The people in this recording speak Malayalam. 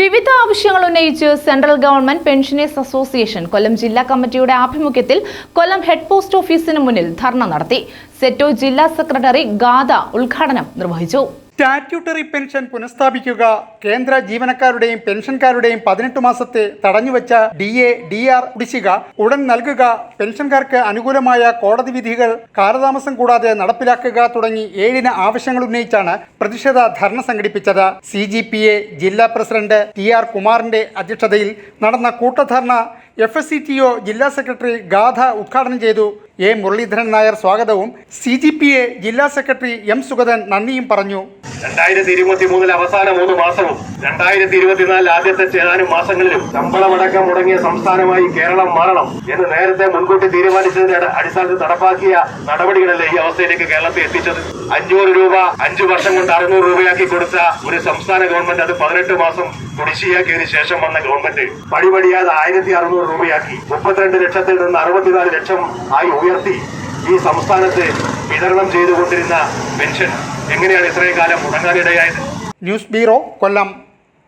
വിവിധ ആവശ്യങ്ങൾ ഉന്നയിച്ച് central government pensioners association Kollam ജില്ലാ കമ്മിറ്റിയുടെ ആഭിമുഖ്യത്തിൽ കൊല്ലം ഹെഡ് പോസ്റ്റ് ഓഫീസിന് മുന്നിൽ ധർണ നടത്തി. സെറ്റോ ജില്ലാ സെക്രട്ടറി ഗാഥ ഉദ്ഘാടനം നിർവഹിച്ചു. സ്റ്റാറ്റ്യൂട്ടറി പെൻഷൻ പുനഃസ്ഥാപിക്കുക കേന്ദ്ര ജീവനക്കാരുടെയും പെൻഷൻകാരുടെയും പതിനെട്ട് മാസത്തെ തടഞ്ഞുവച്ച ഡി എ ഡി ആർ കുടിശ്ശിക ഉടൻ നൽകുക പെൻഷൻകാർക്ക് അനുകൂലമായ കോടതി വിധികൾ കാലതാമസം കൂടാതെ നടപ്പിലാക്കുക തുടങ്ങി ഏഴിന് ആവശ്യങ്ങൾ ഉന്നയിച്ചാണ് പ്രതിഷേധ ധർണ സംഘടിപ്പിച്ചത്. സി ജി പി എ ജില്ലാ പ്രസിഡന്റ് ടി ആർ കുമാറിന്റെ അധ്യക്ഷതയിൽ നടന്ന കൂട്ടധർണ F S C T O ജില്ലാ സെക്രട്ടറി ഗാഥ ഉദ്ഘാടനം ചെയ്തു. എ മുരളീധരൻ നായർ സ്വാഗതവും സി ജി പി എ ജില്ലാ സെക്രട്ടറി എം സുഗതൻ നന്ദിയും പറഞ്ഞു. രണ്ടായിരത്തി ഇരുപത്തി മൂന്നിൽ അവസാന മൂന്ന് മാസവും രണ്ടായിരത്തി ഇരുപത്തിനാലിൽ ആദ്യത്തെ ഏതാനും മാസങ്ങളിലും ശമ്പളമടക്കം മുടങ്ങിയ സംസ്ഥാനമായി കേരളം മാറണം എന്ന് നേരത്തെ മുൻകൂട്ടി തീരുമാനിച്ചതിന്റെ അടിസ്ഥാനത്തിൽ നടപ്പാക്കിയ നടപടികളല്ലേ ഈ അവസ്ഥയിലേക്ക് കേരളത്തെ എത്തിച്ചത്? അഞ്ഞൂറ് രൂപ അഞ്ചു വർഷം കൊണ്ട് അറുന്നൂറ് രൂപയാക്കി കൊടുത്ത ഒരു സംസ്ഥാന ഗവൺമെന്റ് അത് പതിനെട്ട് മാസം കുടിശ്ശിയാക്കിയതിനു ശേഷം വന്ന ഗവൺമെന്റ് പടിപടിയാതെ ആയിരത്തി അറുന്നൂറ് രൂപയാക്കി. മുപ്പത്തിരണ്ട് ലക്ഷത്തിൽ നിന്ന് അറുപത്തിനാല് ലക്ഷം ആയി ഉയർത്തി ഈ സംസ്ഥാനത്ത് വിതരണം ചെയ്തുകൊണ്ടിരുന്ന പെൻഷൻ. എങ്ങനെയാണ് ഇത്രയും കാലം മുടങ്ങാനിടയായത്? ന്യൂസ് ബ്യൂറോ കൊല്ലം.